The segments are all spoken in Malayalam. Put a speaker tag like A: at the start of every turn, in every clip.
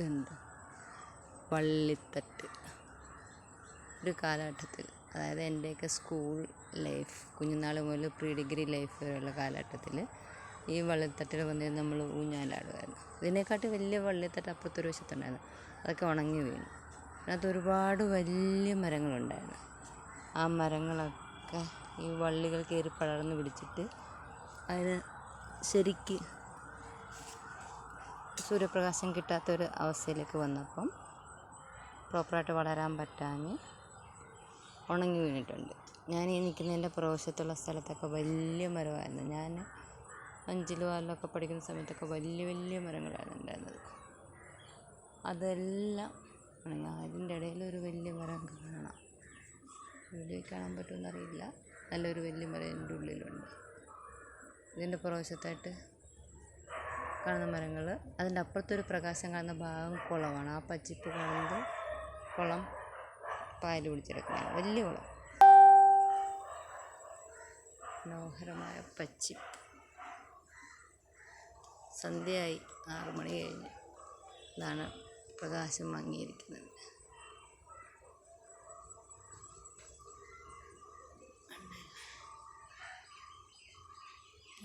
A: ഇതുണ്ട്. വള്ളിത്തട്ട് ഒരു കാലഘട്ടത്തിൽ അതായത് എന്റെയൊക്കെ സ്കൂൾ ലൈഫ് കുഞ്ഞുനാൾ മുതൽ പ്രീ ഡിഗ്രി ലൈഫ് വരെയുള്ള കാലഘട്ടത്തിൽ ഈ വള്ളിത്തട്ടിൽ വന്നിരുന്ന് നമ്മൾ ഊഞ്ഞാലാടുമായിരുന്നു. ഇതിനെക്കാട്ടി വലിയ വള്ളിത്തട്ട് അപ്പുറത്തൊരു വശത്തുണ്ടായിരുന്നു. അതൊക്കെ ഉണങ്ങി വീണു. അതിനകത്ത് ഒരുപാട് വലിയ മരങ്ങളുണ്ടായിരുന്നു. ആ മരങ്ങളൊക്കെ ഈ വള്ളികൾ കയറി പടർന്ന് പിടിച്ചിട്ട് അതിന് ശരിക്ക് സൂര്യപ്രകാശം കിട്ടാത്തൊരു അവസ്ഥയിലേക്ക് വന്നപ്പം പ്രോപ്പറായിട്ട് വളരാൻ പറ്റാഞ്ഞ് ഉണങ്ങി വീണിട്ടുണ്ട്. ഞാൻ ഈ നിൽക്കുന്നതിന്റെ പുറവശത്തുള്ള സ്ഥലത്തൊക്കെ വലിയ മരമായിരുന്നു. ഞാൻ അഞ്ചിലും ആറിലൊക്കെ പഠിക്കുന്ന സമയത്തൊക്കെ വലിയ വലിയ മരങ്ങളായിരുന്നു ഉണ്ടായിരുന്നത്. അതെല്ലാം ഉണങ്ങി. അതിന്റെ ഇടയിൽ ഒരു വലിയ മരം കാണാം. വീഡിയോ കാണാൻ പറ്റുമെന്നറിയില്ല നല്ലൊരു വലിയ മരം എന്റെ ഉള്ളിലുണ്ട്. ഇതിന്റെ പുറവശത്തായിട്ട് കാണുന്ന മരങ്ങൾ അതിന്റെ അപ്പുറത്തൊരു പ്രകാശം കാണുന്ന ഭാഗം കുളമാണ്. ആ പച്ചിപ്പ് കാണുന്നത് കുളം പായൽ പിടിച്ചെടുക്കുന്നതാണ്. വലിയ കുളം. മനോഹരമായ പച്ചിപ്പ്. സന്ധ്യയായി. ആറു മണി കഴിഞ്ഞ്. ഇതാണ് പ്രകാശം മങ്ങിയിരിക്കുന്നത്.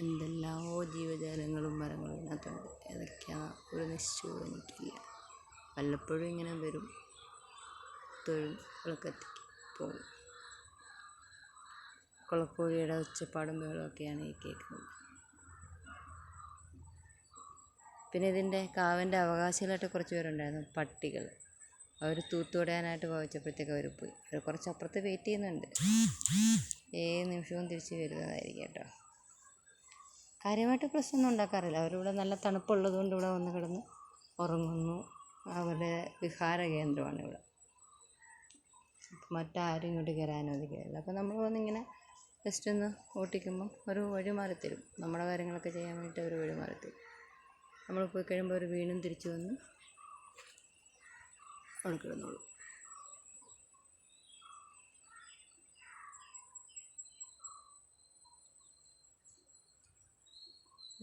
A: എന്തെല്ലാമോ ജീവജാലങ്ങളും മരങ്ങളും ഇതിനകത്തുണ്ട്. ഏതൊക്കെയാണ് ഒരു നിശ്ചയവും എനിക്കില്ല. വല്ലപ്പോഴും ഇങ്ങനെ വരും. തൊഴും വിളക്കെത്തി പോകും കുളക്കോഴിയുടെ ഒച്ചപ്പാടും ബഹളമൊക്കെയാണ് ഈ കേൾക്കുന്നത്. പിന്നെ ഇതിന്റെ കാവിന്റെ അവകാശികളായിട്ട് കുറച്ച് പേരുണ്ടായിരുന്നു. പട്ടികൾ. അവർ തൂത്തുവിടാനായിട്ട് പോയപ്പോഴത്തേക്ക് അവർ പോയി. അവർ കുറച്ച് അപ്പുറത്ത് വെയിറ്റ് ചെയ്യുന്നുണ്ട്. ഏത് നിമിഷവും തിരിച്ച് വരുന്നതായിരിക്കും കേട്ടോ. കാര്യമായിട്ട് പ്രശ്നമൊന്നും ഉണ്ടാക്കാറില്ല. അവരിവിടെ നല്ല തണുപ്പുള്ളത് കൊണ്ട് ഇവിടെ വന്ന് കിടന്ന് ഉറങ്ങുന്നു. അവരുടെ വിഹാര കേന്ദ്രമാണ് ഇവിടെ മറ്റാരും ഇങ്ങോട്ട് കയറാൻ അനുവദിക്കില്ല അപ്പോൾ നമ്മൾ വന്നിങ്ങനെ ജസ്റ്റ് ഒന്ന് ഓട്ടിക്കുമ്പം ഒരു വഴി മാറി തരും. നമ്മുടെ കാര്യങ്ങളൊക്കെ ചെയ്യാൻ വേണ്ടിയിട്ട് അവർ വഴി മാറി തരും. നമ്മൾ പോയി കഴിയുമ്പോൾ അവർ വീണ്ടും തിരിച്ചു വന്ന് അവിടെ കിടന്നോളും.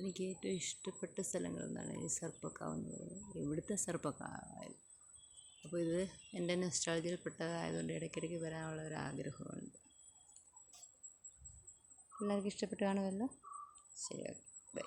A: എനിക്ക് ഏറ്റവും ഇഷ്ടപ്പെട്ട സ്ഥലങ്ങൾ എന്നാണ് ഈ സർപ്പക്കാവ് എന്ന് പറയുന്നത്. ഇവിടുത്തെ സർപ്പക്കാവ് അപ്പോൾ ഇത് എന്റെ നൊസ്റ്റാളജിയിൽപ്പെട്ടതായതുകൊണ്ട് ഇടയ്ക്കിടയ്ക്ക് വരാനുള്ള ഒരു ആഗ്രഹമുണ്ട്. എല്ലാവർക്കും ഇഷ്ടപ്പെട്ട് കാണുമല്ലോ? ശരി ഓക്കെ. ബൈ